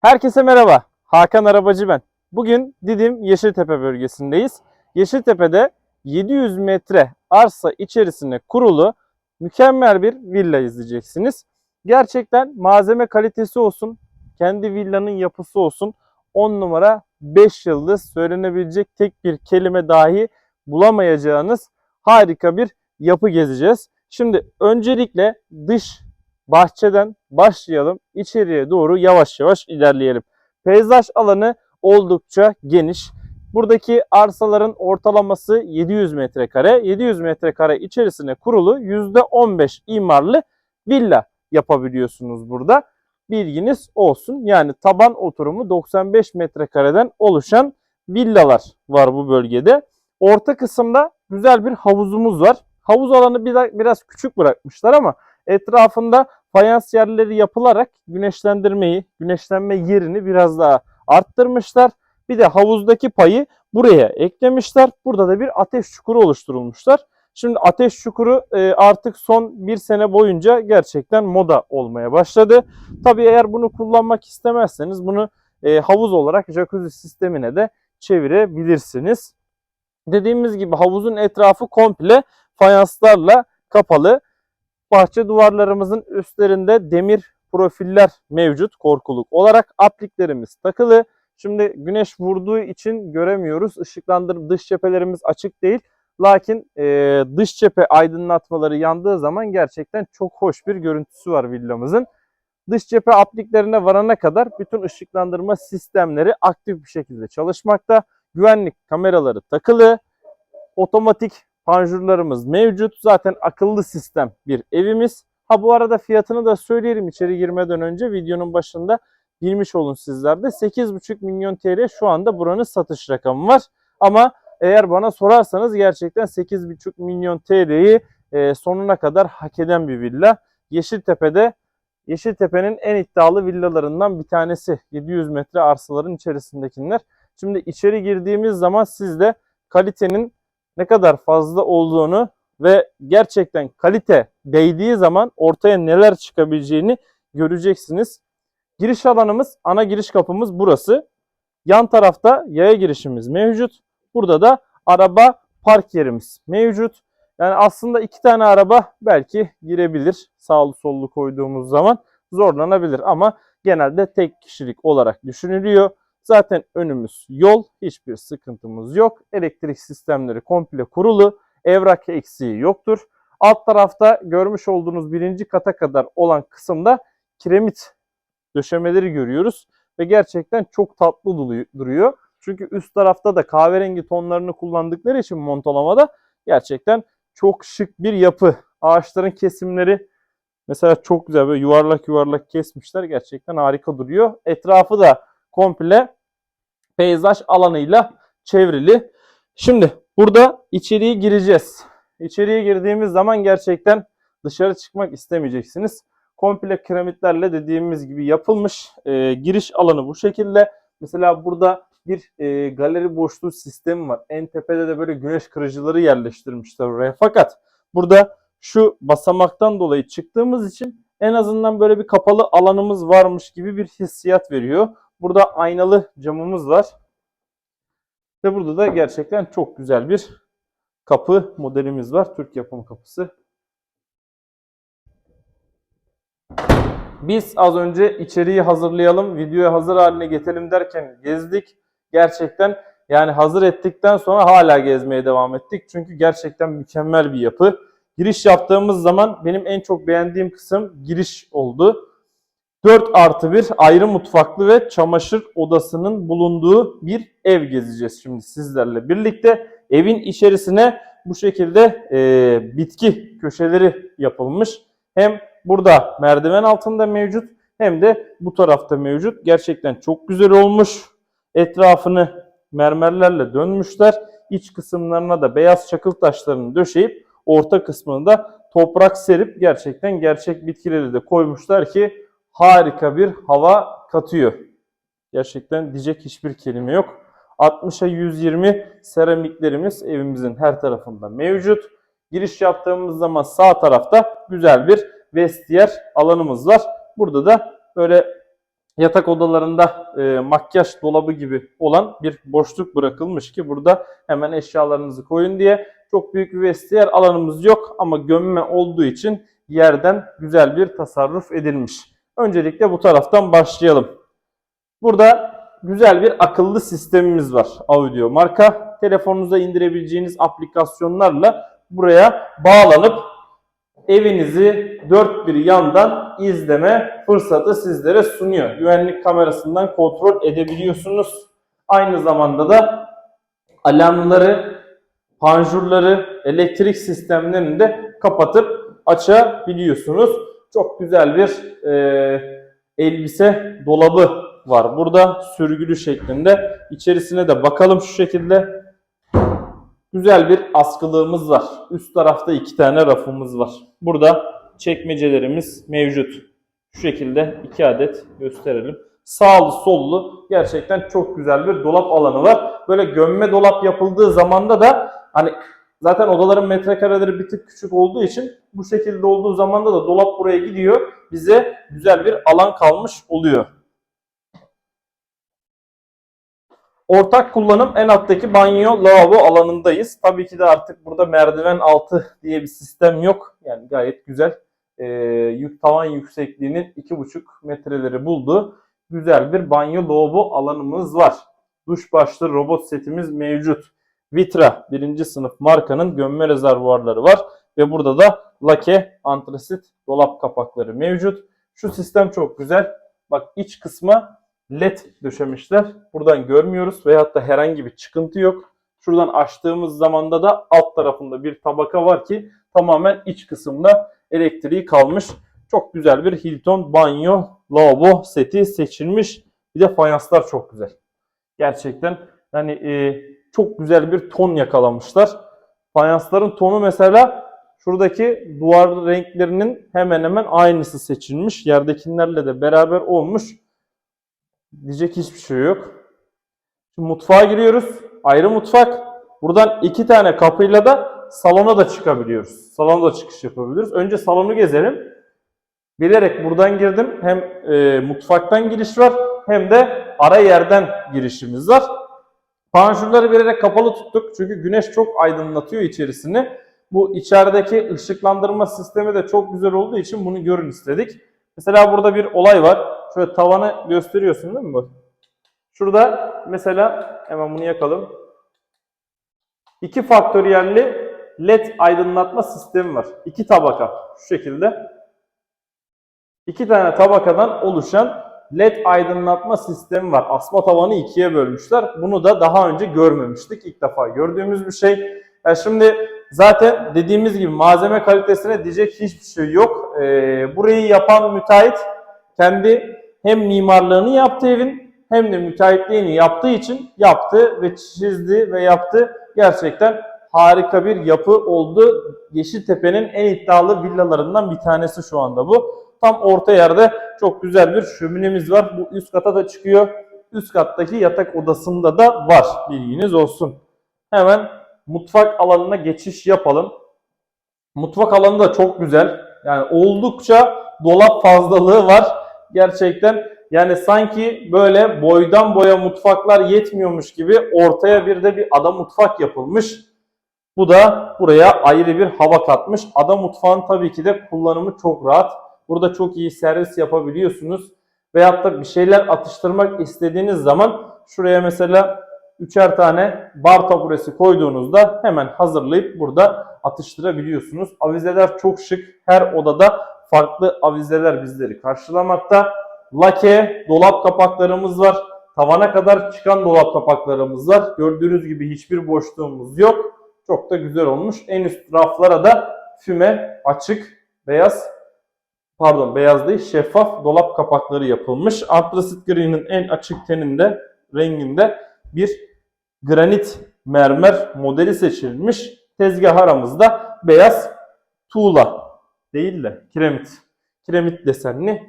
Herkese merhaba. Hakan Arabacı ben. Bugün Didim Yeşiltepe bölgesindeyiz. Yeşiltepe'de 700 metre arsa içerisine kurulu mükemmel bir villa izleyeceksiniz. Gerçekten malzeme kalitesi olsun, kendi villanın yapısı olsun 10 numara 5 yıldız söylenebilecek tek bir kelime dahi bulamayacağınız harika bir yapı gezeceğiz. Şimdi öncelikle dış bahçeden başlayalım. İçeriye doğru yavaş yavaş ilerleyelim. Peyzaj alanı oldukça geniş. Buradaki arsaların ortalaması 700 metrekare. 700 metrekare içerisine kurulu %15 imarlı villa yapabiliyorsunuz burada. Bilginiz olsun. Yani taban oturumu 95 metrekareden oluşan villalar var bu bölgede. Orta kısımda güzel bir havuzumuz var. Havuz alanı biraz küçük bırakmışlar ama etrafında fayans yerleri yapılarak güneşlendirmeyi, güneşlenme yerini biraz daha arttırmışlar. Bir de havuzdaki payı buraya eklemişler. Burada da bir ateş çukuru oluşturulmuşlar. Şimdi ateş çukuru e, artık son bir sene boyunca gerçekten moda olmaya başladı. Tabii eğer bunu kullanmak istemezseniz bunu e, havuz olarak jacuzzi sistemine de çevirebilirsiniz. Dediğimiz gibi havuzun etrafı komple fayanslarla kapalı. Bahçe duvarlarımızın üstlerinde demir profiller mevcut korkuluk olarak. Apliklerimiz takılı. Şimdi güneş vurduğu için göremiyoruz. Işıklandırma dış cephelerimiz açık değil. Lakin e, dış cephe aydınlatmaları yandığı zaman gerçekten çok hoş bir görüntüsü var villamızın. Dış cephe apliklerine varana kadar bütün ışıklandırma sistemleri aktif bir şekilde çalışmakta. Güvenlik kameraları takılı. Otomatik panjurlarımız mevcut. Zaten akıllı sistem bir evimiz. Ha bu arada fiyatını da söyleyelim içeri girmeden önce videonun başında bilmiş olun sizler de. 8,5 milyon TL şu anda buranın satış rakamı var. Ama eğer bana sorarsanız gerçekten 8,5 milyon TL'yi e, sonuna kadar hak eden bir villa. Yeşiltepe'de Yeşiltepe'nin en iddialı villalarından bir tanesi. 700 metre arsaların içerisindekiler. Şimdi içeri girdiğimiz zaman siz de kalitenin ne kadar fazla olduğunu ve gerçekten kalite değdiği zaman ortaya neler çıkabileceğini göreceksiniz. Giriş alanımız, ana giriş kapımız burası. Yan tarafta yaya girişimiz mevcut. Burada da araba park yerimiz mevcut. Yani aslında iki tane araba belki girebilir sağlı sollu koyduğumuz zaman zorlanabilir ama genelde tek kişilik olarak düşünülüyor. Zaten önümüz yol, hiçbir sıkıntımız yok. Elektrik sistemleri komple kurulu, evrak eksiği yoktur. Alt tarafta görmüş olduğunuz birinci kata kadar olan kısımda kiremit döşemeleri görüyoruz ve gerçekten çok tatlı duruyor. Çünkü üst tarafta da kahverengi tonlarını kullandıkları için montalamada gerçekten çok şık bir yapı. Ağaçların kesimleri mesela çok güzel böyle yuvarlak yuvarlak kesmişler. Gerçekten harika duruyor. Etrafı da komple peyzaj alanıyla çevrili. Şimdi burada içeriye gireceğiz. İçeriye girdiğimiz zaman gerçekten dışarı çıkmak istemeyeceksiniz. Komple kiremitlerle dediğimiz gibi yapılmış. E, giriş alanı bu şekilde. Mesela burada bir e, galeri boşluğu sistemi var. En tepede de böyle güneş kırıcıları yerleştirmişler oraya. Fakat burada şu basamaktan dolayı çıktığımız için en azından böyle bir kapalı alanımız varmış gibi bir hissiyat veriyor. Burada aynalı camımız var. Ve burada da gerçekten çok güzel bir kapı modelimiz var. Türk yapımı kapısı. Biz az önce içeriği hazırlayalım, videoyu hazır haline getirelim derken gezdik. Gerçekten yani hazır ettikten sonra hala gezmeye devam ettik. Çünkü gerçekten mükemmel bir yapı. Giriş yaptığımız zaman benim en çok beğendiğim kısım giriş oldu. 4 artı 1 ayrı mutfaklı ve çamaşır odasının bulunduğu bir ev gezeceğiz şimdi sizlerle birlikte. Evin içerisine bu şekilde e, bitki köşeleri yapılmış. Hem burada merdiven altında mevcut hem de bu tarafta mevcut. Gerçekten çok güzel olmuş. Etrafını mermerlerle dönmüşler. İç kısımlarına da beyaz çakıl taşlarını döşeyip orta kısmını da toprak serip gerçekten gerçek bitkileri de koymuşlar ki harika bir hava katıyor. Gerçekten diyecek hiçbir kelime yok. 60'a 120 seramiklerimiz evimizin her tarafında mevcut. Giriş yaptığımız zaman sağ tarafta güzel bir vestiyer alanımız var. Burada da böyle yatak odalarında e, makyaj dolabı gibi olan bir boşluk bırakılmış ki burada hemen eşyalarınızı koyun diye. Çok büyük bir vestiyer alanımız yok ama gömme olduğu için yerden güzel bir tasarruf edilmiş. Öncelikle bu taraftan başlayalım. Burada güzel bir akıllı sistemimiz var. Audio marka. Telefonunuza indirebileceğiniz aplikasyonlarla buraya bağlanıp evinizi dört bir yandan izleme fırsatı sizlere sunuyor. Güvenlik kamerasından kontrol edebiliyorsunuz. Aynı zamanda da alarmları, panjurları, elektrik sistemlerini de kapatıp açabiliyorsunuz. Çok güzel bir e, elbise dolabı var. Burada sürgülü şeklinde. İçerisine de bakalım şu şekilde. Güzel bir askılığımız var. Üst tarafta iki tane rafımız var. Burada çekmecelerimiz mevcut. Şu şekilde iki adet gösterelim. Sağlı sollu gerçekten çok güzel bir dolap alanı var. Böyle gömme dolap yapıldığı zamanda da hani zaten odaların metrekareleri bir tık küçük olduğu için bu şekilde olduğu zamanda da dolap buraya gidiyor. Bize güzel bir alan kalmış oluyor. Ortak kullanım en alttaki banyo lavabo alanındayız. Tabii ki de artık burada merdiven altı diye bir sistem yok. Yani gayet güzel. Ee, yük tavan yüksekliğinin 2,5 metreleri buldu. Güzel bir banyo lavabo alanımız var. Duş başlı robot setimiz mevcut. Vitra birinci sınıf markanın gömme rezervuarları var. Ve burada da lake antrasit dolap kapakları mevcut. Şu sistem çok güzel. Bak iç kısma led döşemişler. Buradan görmüyoruz veyahut da herhangi bir çıkıntı yok. Şuradan açtığımız zamanda da alt tarafında bir tabaka var ki tamamen iç kısımda elektriği kalmış. Çok güzel bir Hilton banyo lavabo seti seçilmiş. Bir de fayanslar çok güzel. Gerçekten yani e, çok güzel bir ton yakalamışlar. Fayansların tonu mesela şuradaki duvar renklerinin hemen hemen aynısı seçilmiş. Yerdekilerle de beraber olmuş. Diyecek hiçbir şey yok. Şimdi mutfağa giriyoruz. Ayrı mutfak. Buradan iki tane kapıyla da salona da çıkabiliyoruz. Salona da çıkış yapabiliriz. Önce salonu gezelim. Bilerek buradan girdim. Hem e, mutfaktan giriş var hem de ara yerden girişimiz var. Panjurları bilerek kapalı tuttuk. Çünkü güneş çok aydınlatıyor içerisini. Bu içerideki ışıklandırma sistemi de çok güzel olduğu için bunu görün istedik. Mesela burada bir olay var. Şöyle tavanı gösteriyorsun değil mi bu? Şurada mesela hemen bunu yakalım. İki faktöriyelli led aydınlatma sistemi var. İki tabaka şu şekilde. İki tane tabakadan oluşan led aydınlatma sistemi var. Asma tavanı ikiye bölmüşler. Bunu da daha önce görmemiştik. İlk defa gördüğümüz bir şey. Yani şimdi zaten dediğimiz gibi malzeme kalitesine diyecek hiçbir şey yok. Ee, burayı yapan müteahhit kendi hem mimarlığını yaptı evin hem de müteahhitliğini yaptığı için yaptı ve çizdi ve yaptı. Gerçekten harika bir yapı oldu. Yeşiltepe'nin en iddialı villalarından bir tanesi şu anda bu. Tam orta yerde çok güzel bir şöminemiz var. Bu üst kata da çıkıyor. Üst kattaki yatak odasında da var. Bilginiz olsun. Hemen mutfak alanına geçiş yapalım. Mutfak alanı da çok güzel. Yani oldukça dolap fazlalığı var. Gerçekten yani sanki böyle boydan boya mutfaklar yetmiyormuş gibi ortaya bir de bir ada mutfak yapılmış. Bu da buraya ayrı bir hava katmış. Ada mutfağın tabii ki de kullanımı çok rahat. Burada çok iyi servis yapabiliyorsunuz. Veyahut da bir şeyler atıştırmak istediğiniz zaman şuraya mesela üçer tane bar taburesi koyduğunuzda hemen hazırlayıp burada atıştırabiliyorsunuz. Avizeler çok şık. Her odada farklı avizeler bizleri karşılamakta. Lake dolap kapaklarımız var. Tavana kadar çıkan dolap kapaklarımız var. Gördüğünüz gibi hiçbir boşluğumuz yok. Çok da güzel olmuş. En üst raflara da füme açık beyaz pardon beyaz değil şeffaf dolap kapakları yapılmış. Antrasit gri'nin en açık teninde renginde bir granit mermer modeli seçilmiş. Tezgah aramızda beyaz tuğla değil de kiremit. Kiremit desenli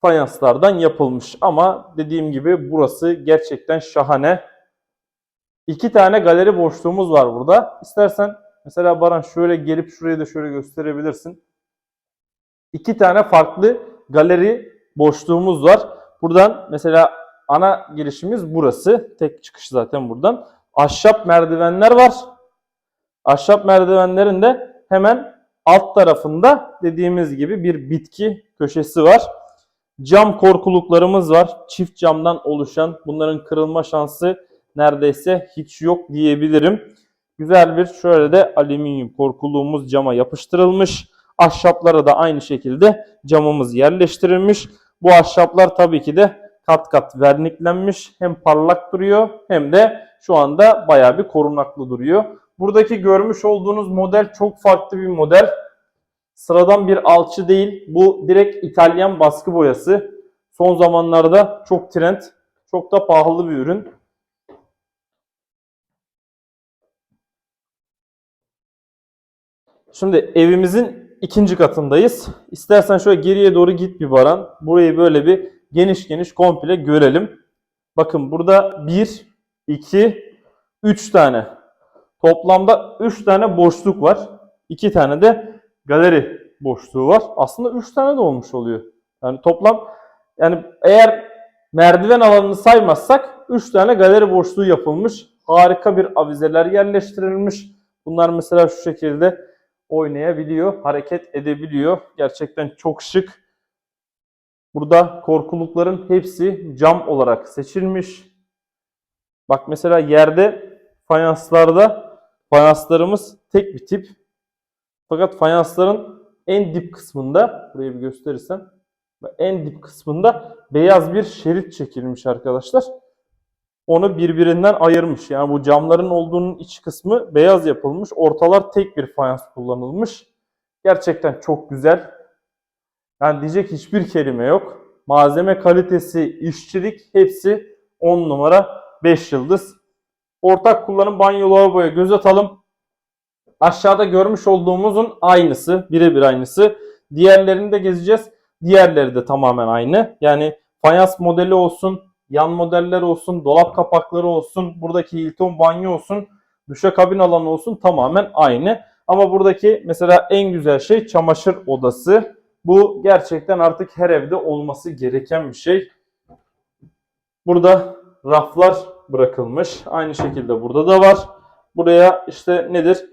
fayanslardan yapılmış. Ama dediğim gibi burası gerçekten şahane. İki tane galeri boşluğumuz var burada. İstersen mesela Baran şöyle gelip şurayı da şöyle gösterebilirsin. İki tane farklı galeri boşluğumuz var. Buradan mesela ana girişimiz burası. Tek çıkış zaten buradan. Ahşap merdivenler var. Ahşap merdivenlerin de hemen alt tarafında dediğimiz gibi bir bitki köşesi var. Cam korkuluklarımız var. Çift camdan oluşan. Bunların kırılma şansı neredeyse hiç yok diyebilirim. Güzel bir şöyle de alüminyum korkuluğumuz cama yapıştırılmış. Ahşaplara da aynı şekilde camımız yerleştirilmiş. Bu ahşaplar tabii ki de kat kat verniklenmiş. Hem parlak duruyor hem de şu anda bayağı bir korunaklı duruyor. Buradaki görmüş olduğunuz model çok farklı bir model. Sıradan bir alçı değil. Bu direkt İtalyan baskı boyası. Son zamanlarda çok trend, çok da pahalı bir ürün. Şimdi evimizin ikinci katındayız. İstersen şöyle geriye doğru git bir Baran. Burayı böyle bir geniş geniş komple görelim. Bakın burada 1, 2, 3 tane. Toplamda 3 tane boşluk var. 2 tane de galeri boşluğu var. Aslında 3 tane de olmuş oluyor. Yani toplam yani eğer merdiven alanını saymazsak 3 tane galeri boşluğu yapılmış. Harika bir avizeler yerleştirilmiş. Bunlar mesela şu şekilde oynayabiliyor, hareket edebiliyor. Gerçekten çok şık. Burada korkulukların hepsi cam olarak seçilmiş. Bak mesela yerde fayanslarda fayanslarımız tek bir tip. Fakat fayansların en dip kısmında, burayı bir gösterirsem, en dip kısmında beyaz bir şerit çekilmiş arkadaşlar. Onu birbirinden ayırmış. Yani bu camların olduğunun iç kısmı beyaz yapılmış. Ortalar tek bir fayans kullanılmış. Gerçekten çok güzel. Yani diyecek hiçbir kelime yok. Malzeme kalitesi, işçilik hepsi 10 numara 5 yıldız. Ortak kullanım banyo lavaboya göz atalım. Aşağıda görmüş olduğumuzun aynısı, birebir aynısı. Diğerlerini de gezeceğiz. Diğerleri de tamamen aynı. Yani fayans modeli olsun, yan modeller olsun, dolap kapakları olsun, buradaki Hilton banyo olsun, duşakabin alanı olsun tamamen aynı. Ama buradaki mesela en güzel şey çamaşır odası. Bu gerçekten artık her evde olması gereken bir şey. Burada raflar bırakılmış. Aynı şekilde burada da var. Buraya işte nedir?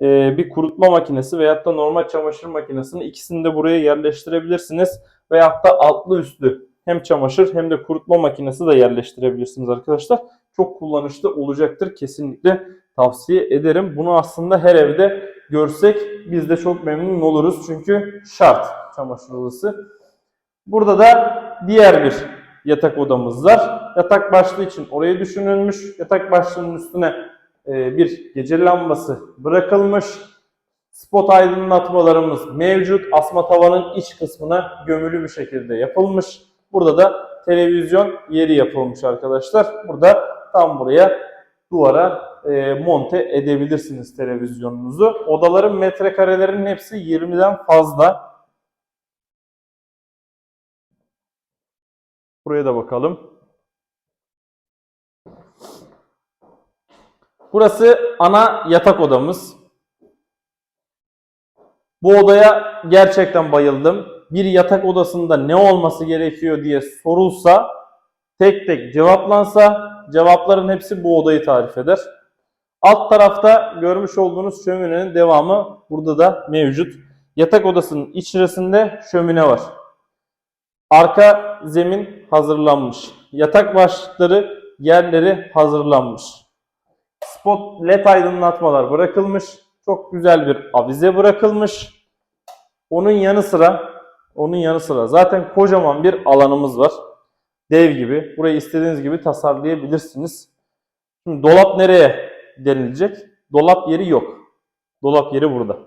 Ee, bir kurutma makinesi veyahut da normal çamaşır makinesini ikisini de buraya yerleştirebilirsiniz. Veyahut da altlı üstlü hem çamaşır hem de kurutma makinesi de yerleştirebilirsiniz arkadaşlar. Çok kullanışlı olacaktır. Kesinlikle tavsiye ederim. Bunu aslında her evde görsek biz de çok memnun oluruz. Çünkü şart çamaşır odası. Burada da diğer bir yatak odamız var. Yatak başlığı için oraya düşünülmüş. Yatak başlığının üstüne e, bir gece lambası bırakılmış. Spot aydınlatmalarımız mevcut. Asma tavanın iç kısmına gömülü bir şekilde yapılmış. Burada da televizyon yeri yapılmış arkadaşlar. Burada tam buraya duvara e, monte edebilirsiniz televizyonunuzu. Odaların metrekarelerinin hepsi 20'den fazla. Buraya da bakalım. Burası ana yatak odamız. Bu odaya gerçekten bayıldım. Bir yatak odasında ne olması gerekiyor diye sorulsa, tek tek cevaplansa cevapların hepsi bu odayı tarif eder. Alt tarafta görmüş olduğunuz şöminenin devamı burada da mevcut. Yatak odasının içerisinde şömine var. Arka zemin hazırlanmış. Yatak başlıkları yerleri hazırlanmış. Spot led aydınlatmalar bırakılmış. Çok güzel bir avize bırakılmış. Onun yanı sıra onun yanı sıra zaten kocaman bir alanımız var. Dev gibi. Burayı istediğiniz gibi tasarlayabilirsiniz. Şimdi dolap nereye denilecek? Dolap yeri yok. Dolap yeri burada.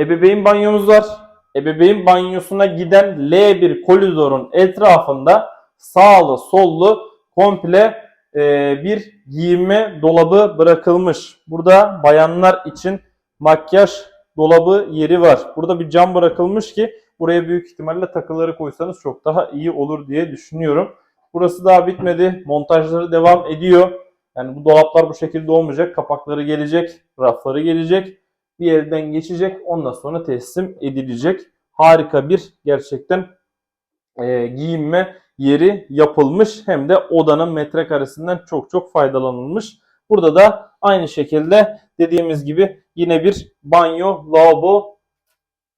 Ebeveyn banyomuz var. Ebeveyn banyosuna giden L1 koridorun etrafında sağlı sollu komple e, bir giyinme dolabı bırakılmış. Burada bayanlar için makyaj dolabı yeri var. Burada bir cam bırakılmış ki buraya büyük ihtimalle takıları koysanız çok daha iyi olur diye düşünüyorum. Burası daha bitmedi. Montajları devam ediyor. Yani bu dolaplar bu şekilde olmayacak. Kapakları gelecek, rafları gelecek. Bir elden geçecek. Ondan sonra teslim edilecek. harika bir gerçekten e, giyinme yeri yapılmış. Hem de odanın metrekaresinden çok çok faydalanılmış. Burada da aynı şekilde dediğimiz gibi yine bir banyo, lavabo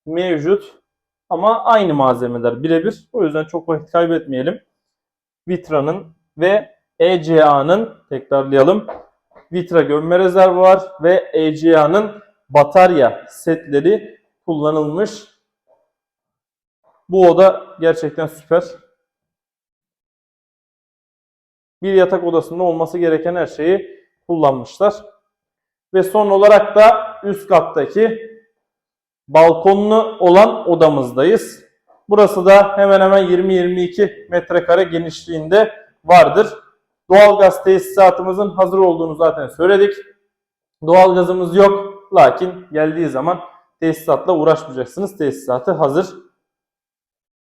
mevcut. Ama aynı malzemeler birebir. O yüzden çok vakit kaybetmeyelim. Vitra'nın ve ECA'nın tekrarlayalım. Vitra gömme rezervuar ve ECA'nın batarya setleri kullanılmış. Bu oda gerçekten süper. Bir yatak odasında olması gereken her şeyi kullanmışlar. Ve son olarak da üst kattaki balkonlu olan odamızdayız. Burası da hemen hemen 20-22 metrekare genişliğinde vardır. Doğalgaz tesisatımızın hazır olduğunu zaten söyledik. Doğalgazımız yok. Lakin geldiği zaman tesisatla uğraşmayacaksınız. Tesisatı hazır.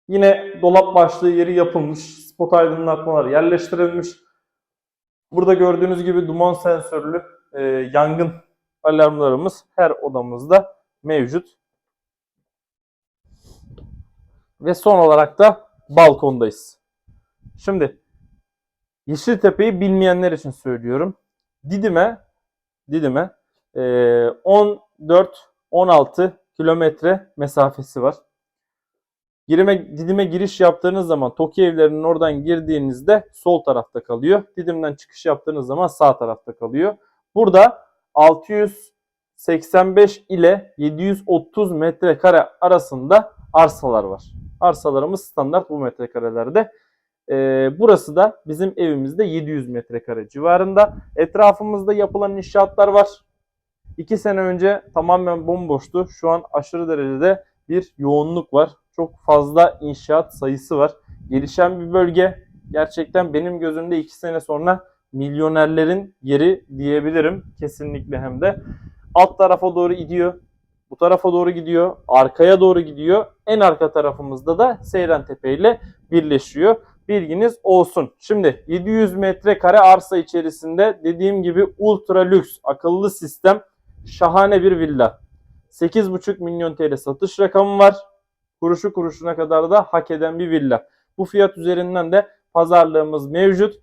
Yine dolap başlığı yeri yapılmış. Spot aydınlatmalar yerleştirilmiş. Burada gördüğünüz gibi duman sensörlü e, yangın alarmlarımız her odamızda mevcut. Ve son olarak da balkondayız. Şimdi Yeşiltepe'yi bilmeyenler için söylüyorum. Didim'e Didim'e e, 14-16 kilometre mesafesi var. Girime, Didim'e giriş yaptığınız zaman Toki evlerinin oradan girdiğinizde sol tarafta kalıyor. Didim'den çıkış yaptığınız zaman sağ tarafta kalıyor. Burada 685 ile 730 metrekare arasında arsalar var. Arsalarımız standart bu metrekarelerde. Ee, burası da bizim evimizde 700 metrekare civarında. Etrafımızda yapılan inşaatlar var. 2 sene önce tamamen bomboştu. Şu an aşırı derecede bir yoğunluk var. Çok fazla inşaat sayısı var. Gelişen bir bölge. Gerçekten benim gözümde 2 sene sonra milyonerlerin yeri diyebilirim. Kesinlikle hem de. Alt tarafa doğru gidiyor. Bu tarafa doğru gidiyor. Arkaya doğru gidiyor. En arka tarafımızda da Seyran Tepe ile birleşiyor. Bilginiz olsun. Şimdi 700 metrekare arsa içerisinde dediğim gibi ultra lüks akıllı sistem şahane bir villa. 8,5 milyon TL satış rakamı var. Kuruşu kuruşuna kadar da hak eden bir villa. Bu fiyat üzerinden de pazarlığımız mevcut.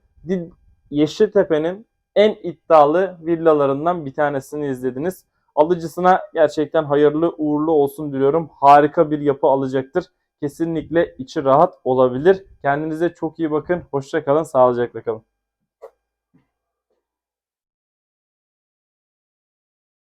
Yeşiltepe'nin en iddialı villalarından bir tanesini izlediniz. Alıcısına gerçekten hayırlı uğurlu olsun diliyorum. Harika bir yapı alacaktır. Kesinlikle içi rahat olabilir. Kendinize çok iyi bakın. Hoşça kalın. Sağlıcakla kalın.